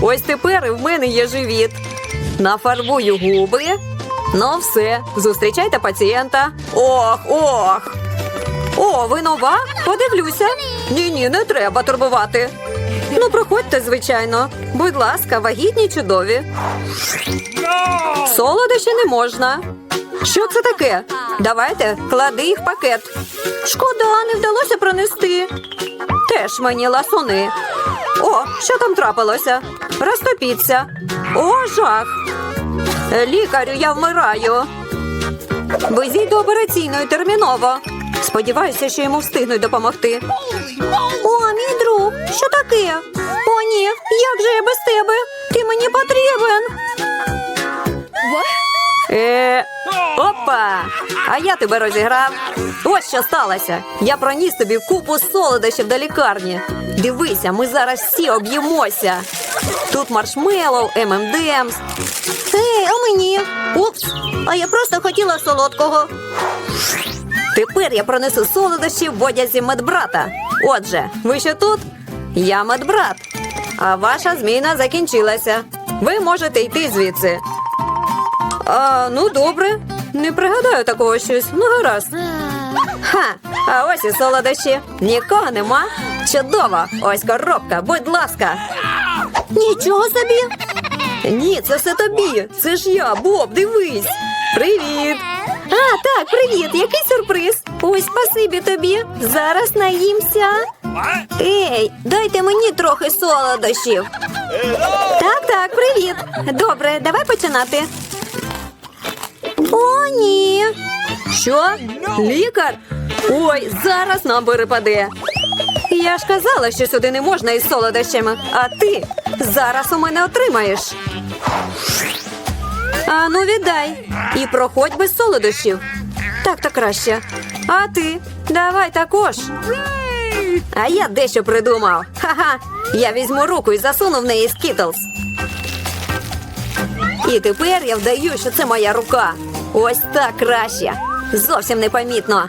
Ось тепер і в мене є живіт. Нафарбую губи. Ну все, зустрічайте пацієнта. Ох, ох. О, ви нова? Подивлюся. Ні, ні, не треба турбувати. Ну, проходьте, звичайно. Будь ласка, вагітні чудові. Солодощі не можна. Що це таке? Давайте, клади їх в пакет. Шкода, не вдалося пронести. Теж мені ласуни. О, що там трапилося? Розтопіться. О, жах. Е, Лікарю, я вмираю. Везіть до операційної терміново. Сподіваюся, що йому встигнуть допомогти. О, мій друг, що таке? О, ні, як же я без тебе? Ти мені потрібен. Е, опа! А я тебе розіграв. Ось що сталося. Я проніс тобі купу солодощів до лікарні. Дивися, ми зараз всі об'їмося. Тут маршмеллоу, ММДМС. Ей, а мені? Упс, а я просто хотіла солодкого. Тепер я пронесу солодощі в одязі медбрата. Отже, ви ще тут? Я медбрат. А ваша зміна закінчилася. Ви можете йти звідси. А, ну добре. Не пригадаю такого щось. Ну, гаразд. Ха, а ось і солодощі. Нікого нема. Чудово. Ось коробка, будь ласка. Нічого собі. Ні, це все тобі. Це ж я, Боб, дивись. Привіт. А, так, привіт. Який сюрприз? Ось спасибі тобі. Зараз наїмся. Ей, дайте мені трохи солодощів. Так, так, привіт. Добре, давай починати. О, ні. Що? Лікар? Ой, зараз нам перепаде. Я ж казала, що сюди не можна із солодощами, а ти зараз у мене отримаєш. А ну віддай. І проходь без солодощів. Так то краще. А ти? Давай також. А я дещо придумав. Ха-ха. Я візьму руку і засуну в неї скітлз. І тепер я вдаю, що це моя рука. Ось так краще. Зовсім непомітно.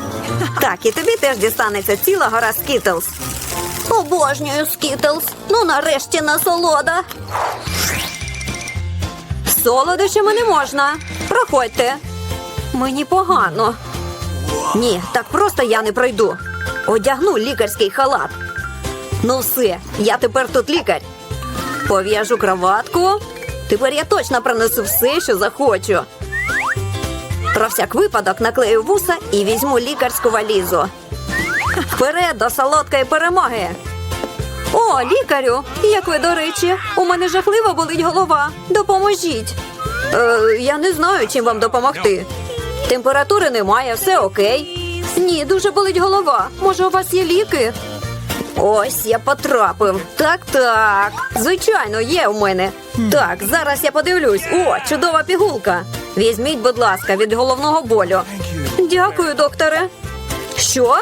Так, і тобі теж дістанеться ціла гора скітлз. Обожнюю скітлз. Ну нарешті насолода. Солодощами не можна. Проходьте. Мені погано. Ні, так просто я не пройду. Одягну лікарський халат. Ну все, я тепер тут лікар. Пов'яжу кроватку. Тепер я точно пронесу все, що захочу. Про всяк випадок наклею вуса і візьму лікарську валізу. Вперед до солодкої перемоги. О, лікарю! Як ви, до речі, у мене жахливо болить голова. Допоможіть. Е, я не знаю, чим вам допомогти. Температури немає, все окей. Ні, дуже болить голова. Може, у вас є ліки? Ось я потрапив. Так, так. Звичайно, є у мене. Так, зараз я подивлюсь. О, чудова пігулка. Візьміть, будь ласка, від головного болю. Дякую, докторе. Що?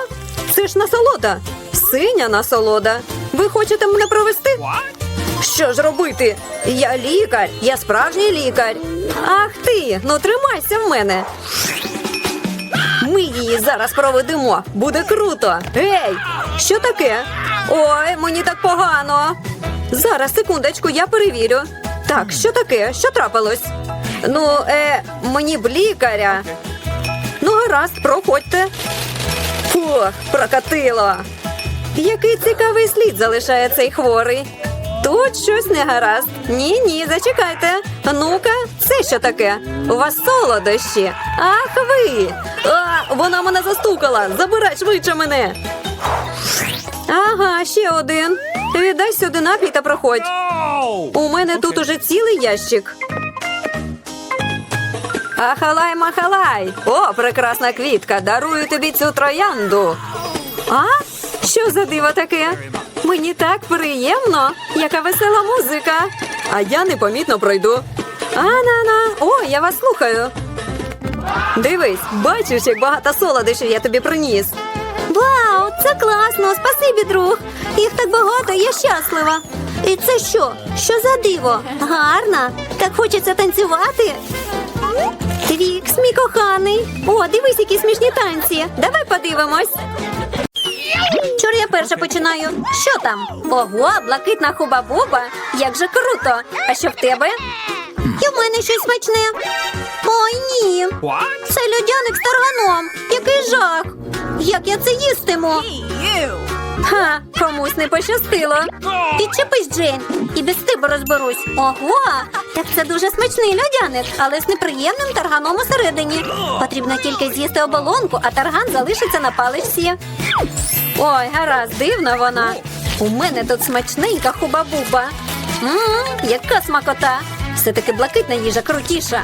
Це ж насолода. Синя насолода. Ви хочете мене провести? Що ж робити? Я лікар, я справжній лікар. Ах ти, ну тримайся в мене. Ми її зараз проведемо. Буде круто. Ей, що таке? Ой, мені так погано. Зараз, секундочку, я перевірю. Так, що таке? Що трапилось? Ну, е, мені б лікаря. Ну, гаразд, проходьте. Фух, прокатило. Який цікавий слід залишає цей хворий. Тут щось не гаразд. Ні, ні, зачекайте. Ну-ка, це що таке? У вас солодощі. Ах ви. А, вона мене застукала. Забирай швидше мене. Ага, ще один. Віддай сюди напій та проходь. У мене тут уже цілий ящик. Ахалай махалай! О, прекрасна квітка! Дарую тобі цю троянду. А? Що за диво таке? Мені так приємно, яка весела музика. А я непомітно пройду. А-на-на, о, я вас слухаю. Дивись, бачиш, як багато солодощів я тобі приніс. Вау, це класно! Спасибі, друг. Їх так багато, я щаслива. І це що? Що за диво? Гарна. Так хочеться танцювати. Твікс, мій коханий. О, дивись, які смішні танці. Давай подивимось. Чор я перша починаю. Що там? Ого, блакитна хуба-буба. Як же круто. А що в тебе? І в мене щось смачне. Ой, ні. Це льодяник з тарганом. Який жах. Як я це їстиму? Ха, комусь не пощастило. Підчепись, Джейн, і без тебе розберусь. Ого, так це дуже смачний льодяник, але з неприємним тарганом усередині. Потрібно тільки з'їсти оболонку, а тарган залишиться на паличці. Ой, гаразд, дивна вона. У мене тут смачненька хуба-буба. Ммм, яка смакота. Все-таки блакитна їжа крутіша.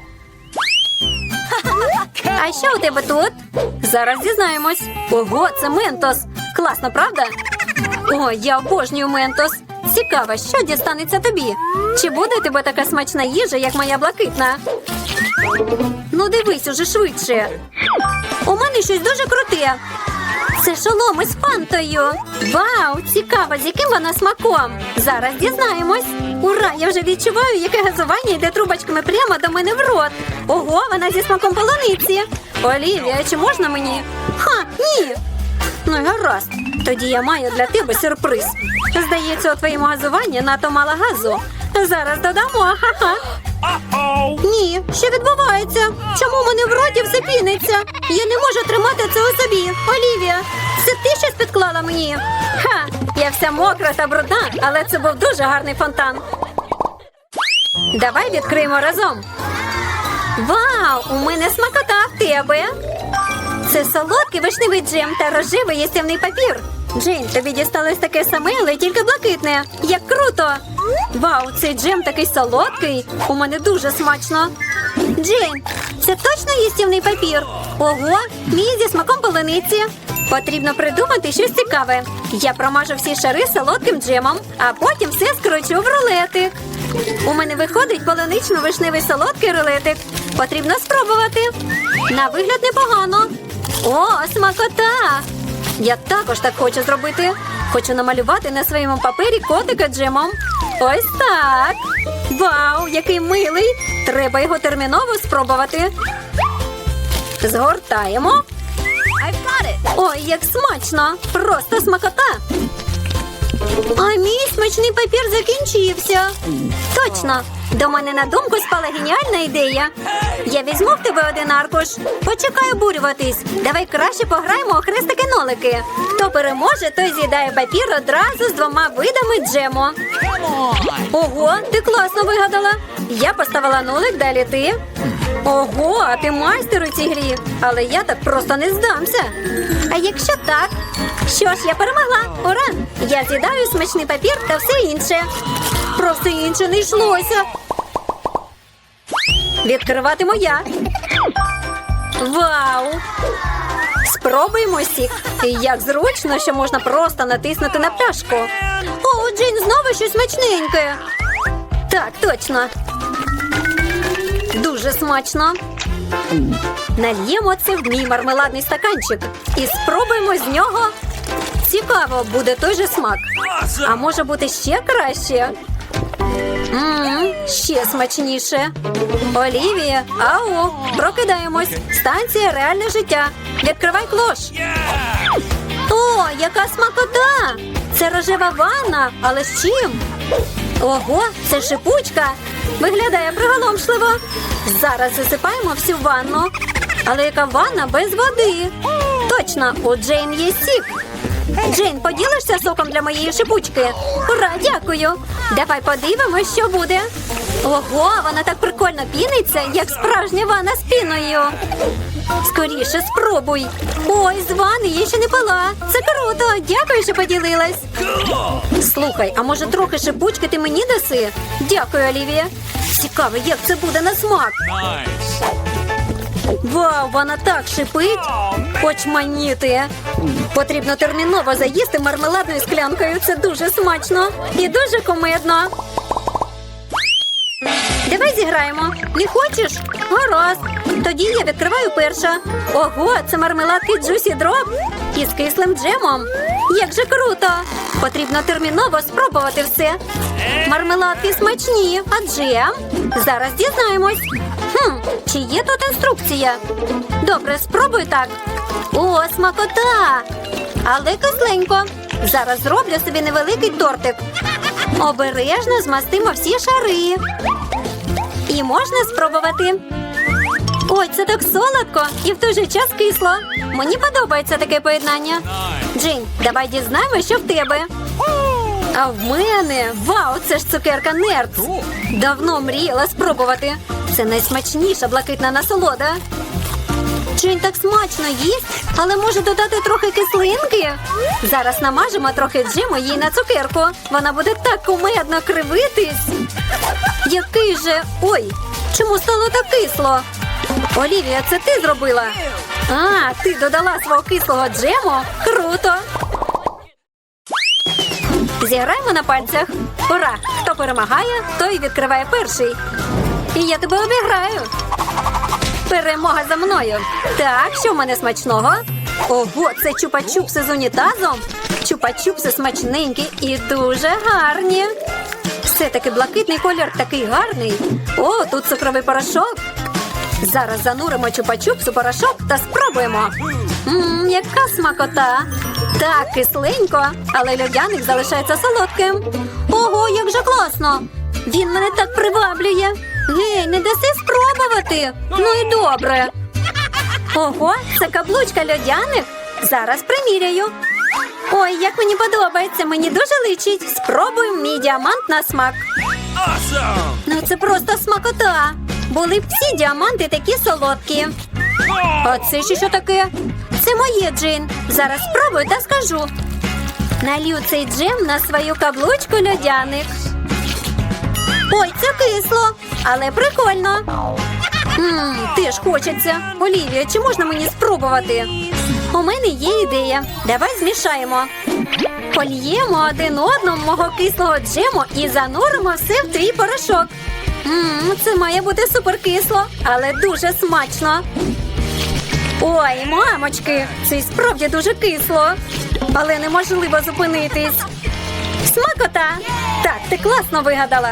А що у тебе тут? Зараз дізнаємось. Ого, це ментос. Класно, правда? О, я обожнюю ментос. Цікаво, що дістанеться тобі? Чи буде у тебе така смачна їжа, як моя блакитна? Ну, дивись уже швидше. У мене щось дуже круте. Це шолом із фантою. Вау, цікаво, з яким вона смаком. Зараз дізнаємось. Ура! Я вже відчуваю, яке газування йде трубочками прямо до мене в рот. Ого, вона зі смаком полуниці. Олівія, чи можна мені? Ха, ні. Ну гаразд. Тоді я маю для тебе сюрприз. Здається, у твоєму газуванні надто мало газу. Зараз додамо, ха-ха. Ні, що відбувається? Чому в мене в роті все піниться? Я не можу тримати це у собі. Олівія, це ти щось підклала мені? Ха, я вся мокра та брудна, але це був дуже гарний фонтан. Давай відкриємо разом. Вау, у мене смакота в тебе. Це солодкий вишневий джем та рожевий їстівний папір. Джейн, тобі дісталось таке саме, але тільки блакитне. Як круто! Вау, цей джем такий солодкий. У мене дуже смачно. Джейн, це точно їстівний папір? Ого, мій зі смаком полениці. Потрібно придумати щось цікаве. Я промажу всі шари солодким джемом, а потім все скручу в рулетик. У мене виходить полунично-вишневий солодкий рулетик. Потрібно спробувати. На вигляд непогано. О, смакота! Я також так хочу зробити. Хочу намалювати на своєму папері котика джемом. Ось так. Вау, який милий! Треба його терміново спробувати. Згортаємо. Ой, як смачно! Просто смакота. А мій смачний папір закінчився. Точно. До мене на думку спала геніальна ідея. Я візьму в тебе один аркуш. Почекай обурюватись. Давай краще пограємо у хрестики-нолики. Хто переможе, той з'їдає папір одразу з двома видами джему. Ого, ти класно вигадала. Я поставила нулик, далі ти. Ого, а ти майстер у цій грі. Але я так просто не здамся. А якщо так? Що ж, я перемогла. Ура! Я з'їдаю смачний папір та все інше. Про все інше не йшлося. Відкриватиму я. Вау! Спробуємо сік. Як зручно, що можна просто натиснути на пляшку. О, Джейн, знову щось смачненьке. Так, точно. Дуже смачно. Нальємо це в мій мармеладний стаканчик і спробуємо з нього. Цікаво, буде той же смак. А може бути ще краще? Ммм, ще смачніше. Олівія, ау, прокидаємось. Станція реальне життя. Відкривай клош. О, яка смакота! Це рожева ванна, але з чим? Ого, це шипучка. Виглядає приголомшливо. Зараз засипаємо всю ванну. Але яка ванна без води? Точно, у Джейн є сік. Джейн, поділишся соком для моєї шипучки? Ура, дякую. Давай подивимось, що буде. Ого, вона так прикольно піниться, як справжня ванна з піною. Скоріше спробуй. Ой, з ванни я ще не пила. Це круто. Дякую, що поділилась. Слухай, а може трохи шипучки ти мені даси? Дякую, Олівія. Цікаво, як це буде на смак. Вау, вона так шипить. Очманіти. Потрібно терміново заїсти мармеладною склянкою. Це дуже смачно і дуже комедно. Давай зіграємо. Не хочеш? Гаразд. Тоді я відкриваю перша. Ого, це мармеладки Juicy Drop із кислим джемом. Як же круто! Потрібно терміново спробувати все. Мармеладки смачні, а джем? Зараз дізнаємось. Хм, чи є тут інструкція? Добре, спробуй так. О, смакота! Але кисленько. Зараз зроблю собі невеликий тортик. Обережно змастимо всі шари. І можна спробувати. Ой, це так солодко і в той же час кисло. Мені подобається таке поєднання. Джин, давай дізнаємося, що в тебе. А в мене вау, це ж цукерка Нерц. Давно мріяла спробувати. Це найсмачніша блакитна насолода. Джин так смачно їсть, але може додати трохи кислинки. Зараз намажемо трохи джиму їй на цукерку. Вона буде так кумедно кривитись. Який же. Ой, чому стало так кисло? Олівія, це ти зробила? А, ти додала свого кислого джему? Круто! Зіграємо на пальцях. Ура! Хто перемагає, той відкриває перший. Я тебе обіграю. Перемога за мною. Так, що в мене смачного? Ого, це чупа-чупси з унітазом. Чупа-чупси смачненькі і дуже гарні. Все-таки блакитний колір такий гарний. О, тут цукровий порошок. Зараз зануримо чупа-чупс у порошок та спробуємо. Ммм, яка смакота. Так, кисленько, але льодяник залишається солодким. Ого, як же класно! Він мене так приваблює. Гей, не даси спробувати. Ну і добре. Ого, це каблучка льодяник. Зараз приміряю. Ой, як мені подобається, мені дуже личить. Спробуємо мій діамант на смак. Awesome! Ну це просто смакота. Були б всі діаманти такі солодкі. А це ще що таке? Це моє джин. Зараз спробую та скажу. Налью цей джем на свою каблучку льодяник. Ой, це кисло, але прикольно. Ммм, теж хочеться. Олівія, чи можна мені спробувати? У мене є ідея. Давай змішаємо. Польємо один одному мого кислого джему і зануримо все в твій порошок. Ммм, це має бути суперкисло, але дуже смачно. Ой, мамочки, це й справді дуже кисло, але неможливо зупинитись. Смакота! Так, ти класно вигадала.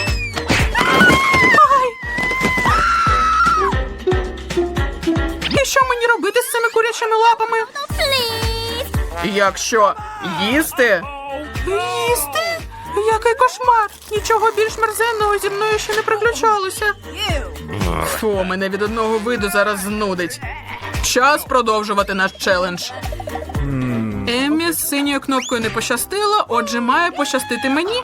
Що мені робити з цими курячими лапами? Якщо їсти. Їсти? Який кошмар! Нічого більш мерзенного зі мною ще не приключалося. Фу, мене від одного виду зараз знудить. Час продовжувати наш челендж. Еммі з синьою кнопкою не пощастило, отже, має пощастити мені.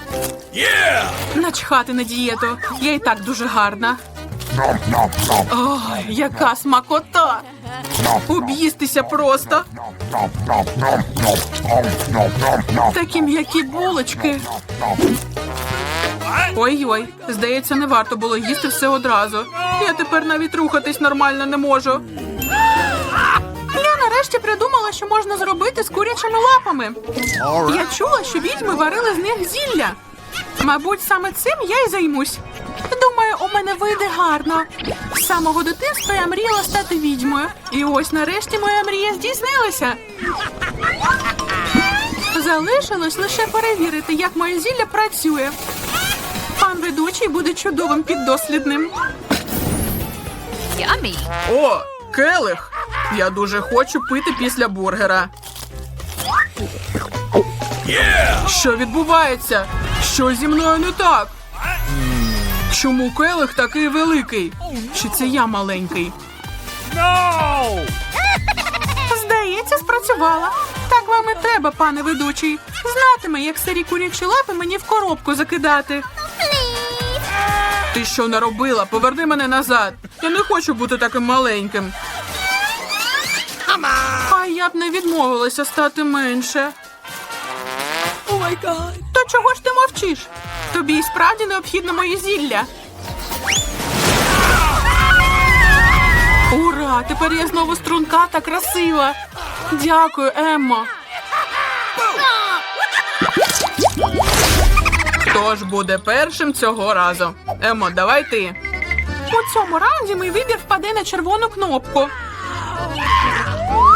Начхати на дієту. Я і так дуже гарна. Ой, яка смакота! Об'їстися просто. Такі м'які булочки. Ой-ой, здається, не варто було їсти все одразу. Я тепер навіть рухатись нормально не можу. Я нарешті придумала, що можна зробити з курячими лапами. Я чула, що відьми варили з них зілля. Мабуть, саме цим я й займусь. Думаю, у мене вийде гарно. З самого дитинства я мріяла стати відьмою. І ось нарешті моя мрія здійснилася. Залишилось лише перевірити, як моє зілля працює. Пан ведучий буде чудовим піддослідним. О, келих! Я дуже хочу пити після бургера. Що відбувається? Що зі мною не так? Чому келих такий великий? Чи це я маленький? Здається, спрацювала. Так вам і треба, пане ведучий. Знатиме, як старі курячі лапи мені в коробку закидати. Ти що наробила? Поверни мене назад. Я не хочу бути таким маленьким. Я б не відмовилася стати менше. То чого ж ти мовчиш? Тобі і справді необхідно моє зілля. Ура! Тепер я знову струнка та красива. Дякую, Еммо. Хто ж буде першим цього разу? Емо, давай ти. У цьому раунді мій вибір впаде на червону кнопку.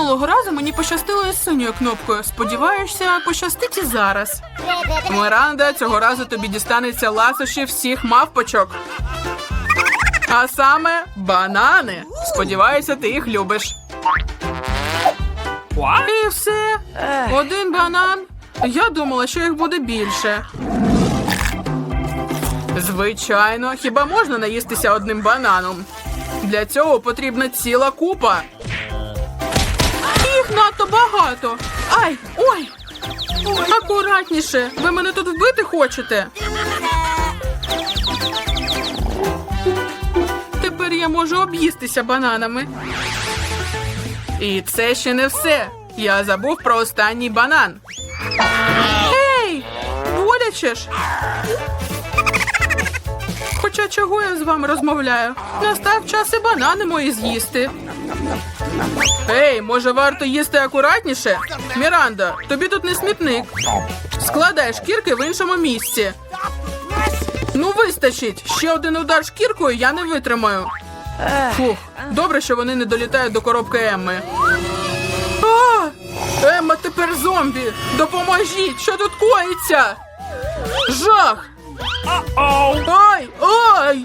Минулого разу мені пощастило із синьою кнопкою. Сподіваюся, пощастить і зараз. Міранда, цього разу тобі дістанеться ласощі всіх мавпочок. А саме банани. Сподіваюся, ти їх любиш. І все. Один банан. Я думала, що їх буде більше. Звичайно, хіба можна наїстися одним бананом? Для цього потрібна ціла купа. Їх надто багато. Ай, ой! Акуратніше. Ви мене тут вбити хочете? Тепер я можу об'їстися бананами. І це ще не все. Я забув про останній банан. Ей! Боляче ж. Хоча чого я з вами розмовляю? Настав час і банани мої з'їсти. Ей, може варто їсти акуратніше? Міранда, тобі тут не смітник. Складай шкірки в іншому місці. Ну, вистачить. Ще один удар шкіркою я не витримаю. Фух, добре, що вони не долітають до коробки Емми. А! Емма тепер зомбі! Допоможіть! Що тут коїться? Жах! Ай! Ай!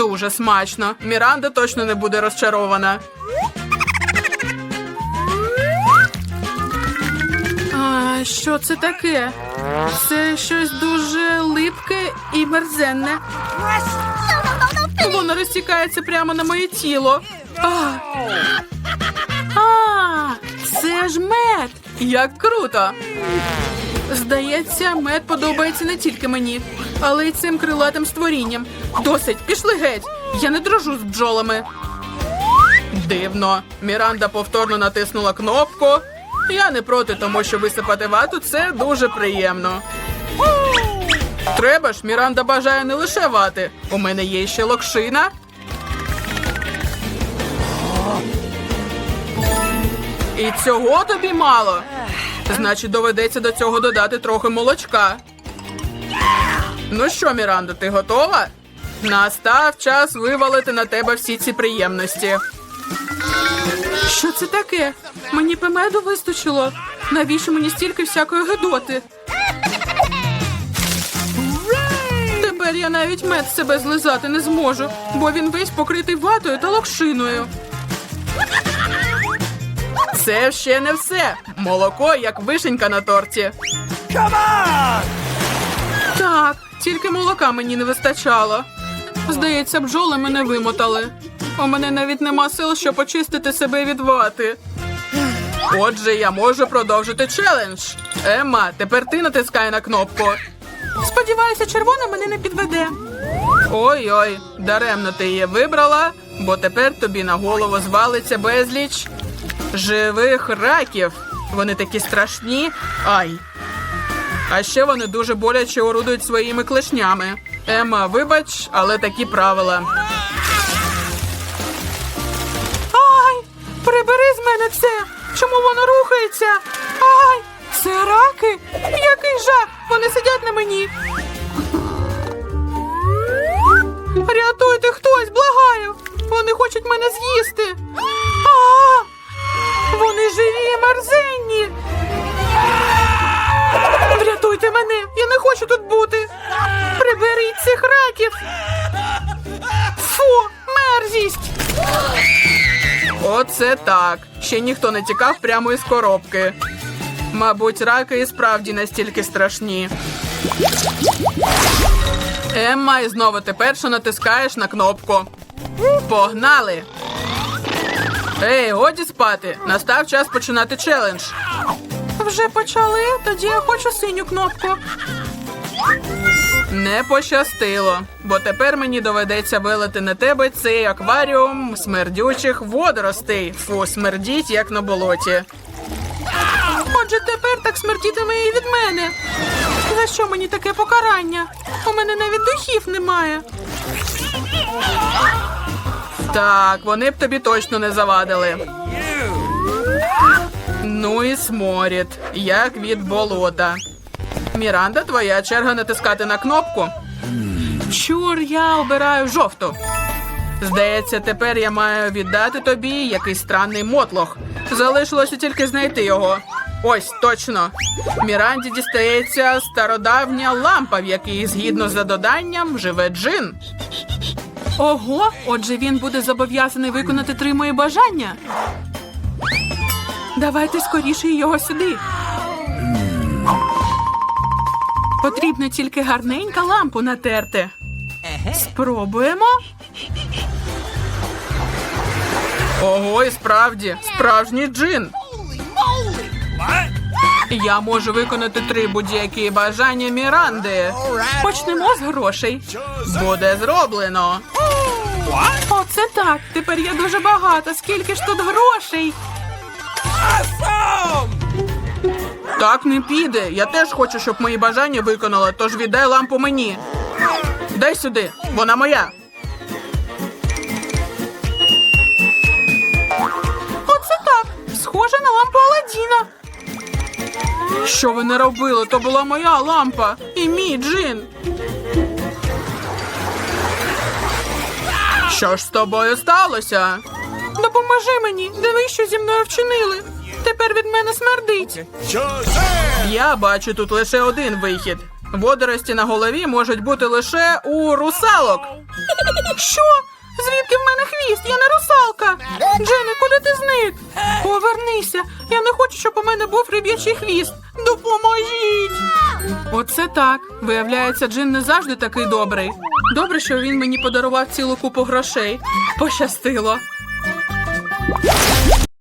Дуже смачно. Міранда точно не буде розчарована. А, що це таке? Це щось дуже липке і мерзенне. Воно розтікається прямо на моє тіло. А, а це ж мед! Як круто! Здається, мед подобається не тільки мені, але й цим крилатим створінням. Досить, пішли геть. Я не дрожу з бджолами. Дивно. Міранда повторно натиснула кнопку. Я не проти, тому що висипати вату це дуже приємно. Треба ж, Міранда бажає не лише вати. У мене є ще локшина. І цього тобі мало. Значить, доведеться до цього додати трохи молочка. Ну що, Мірандо, ти готова? Настав час вивалити на тебе всі ці приємності. Що це таке? Мені пемеду вистачило. Навіщо мені стільки всякої гидоти? Тепер я навіть мед з себе злизати не зможу, бо він весь покритий ватою та локшиною. Це ще не все. Молоко як вишенька на торті. Так, тільки молока мені не вистачало. Здається, бджоли мене вимотали. У мене навіть нема сил, щоб очистити себе від вати. Отже, я можу продовжити челендж. Емма, тепер ти натискай на кнопку. Сподіваюся, червона мене не підведе. Ой-ой, даремно ти її вибрала, бо тепер тобі на голову звалиться безліч живих раків. Вони такі страшні. Ай. А ще вони дуже боляче орудують своїми клешнями. Ема, вибач, але такі правила. Ай! Прибери з мене це! Чому воно рухається? Ай! Це раки? Який жах! Вони сидять на мені. Рятуйте хтось, благаю! Вони хочуть мене з'їсти. А! Вони живі мерзенні. Врятуйте мене! Я не хочу тут бути. Приберіть цих раків. Фу, мерзість. Оце так. Ще ніхто не тікав прямо із коробки. Мабуть, раки і справді настільки страшні. Емма, і знову ти перша натискаєш на кнопку. Погнали! Ей, годі спати! Настав час починати челендж. Вже почали, тоді я хочу синю кнопку. Не пощастило, бо тепер мені доведеться вилити на тебе цей акваріум смердючих водоростей. Фу, смердіть, як на болоті. Отже, тепер так смердітиме і від мене. За що мені таке покарання? У мене навіть духів немає. Так, вони б тобі точно не завадили. Ну і сморід, як від болота. Міранда, твоя черга натискати на кнопку. Чур, я обираю жовту. Здається, тепер я маю віддати тобі якийсь странний мотлох. Залишилося тільки знайти його. Ось точно. Міранді дістається стародавня лампа, в якій, згідно за доданням, живе джин. Ого, отже, він буде зобов'язаний виконати три мої бажання. Давайте скоріше його сюди. Потрібно тільки гарненька лампу натерти. Спробуємо. Ого, і справді, справжній джин. Я можу виконати три будь-які бажання Міранди. Почнемо з грошей. Буде зроблено. Оце так. Тепер я дуже багата. Скільки ж тут грошей? Так не піде. Я теж хочу, щоб мої бажання виконали, тож віддай лампу мені. Дай сюди, вона моя. Оце так. Схоже на лампу Аладдіна. Що ви не робили? То була моя лампа і мій джин. Що ж з тобою сталося? Допоможи мені, диви, що зі мною вчинили. Тепер від мене смердить. Я бачу тут лише один вихід. Водорості на голові можуть бути лише у русалок. Що? Звідки в мене хвіст? Я не русалка. Джене, куди ти зник? Повернися. Я не хочу, щоб у мене був риб'ячий хвіст. Допоможіть. Оце так. Виявляється, Джин не завжди такий добрий. Добре, що він мені подарував цілу купу грошей. Пощастило.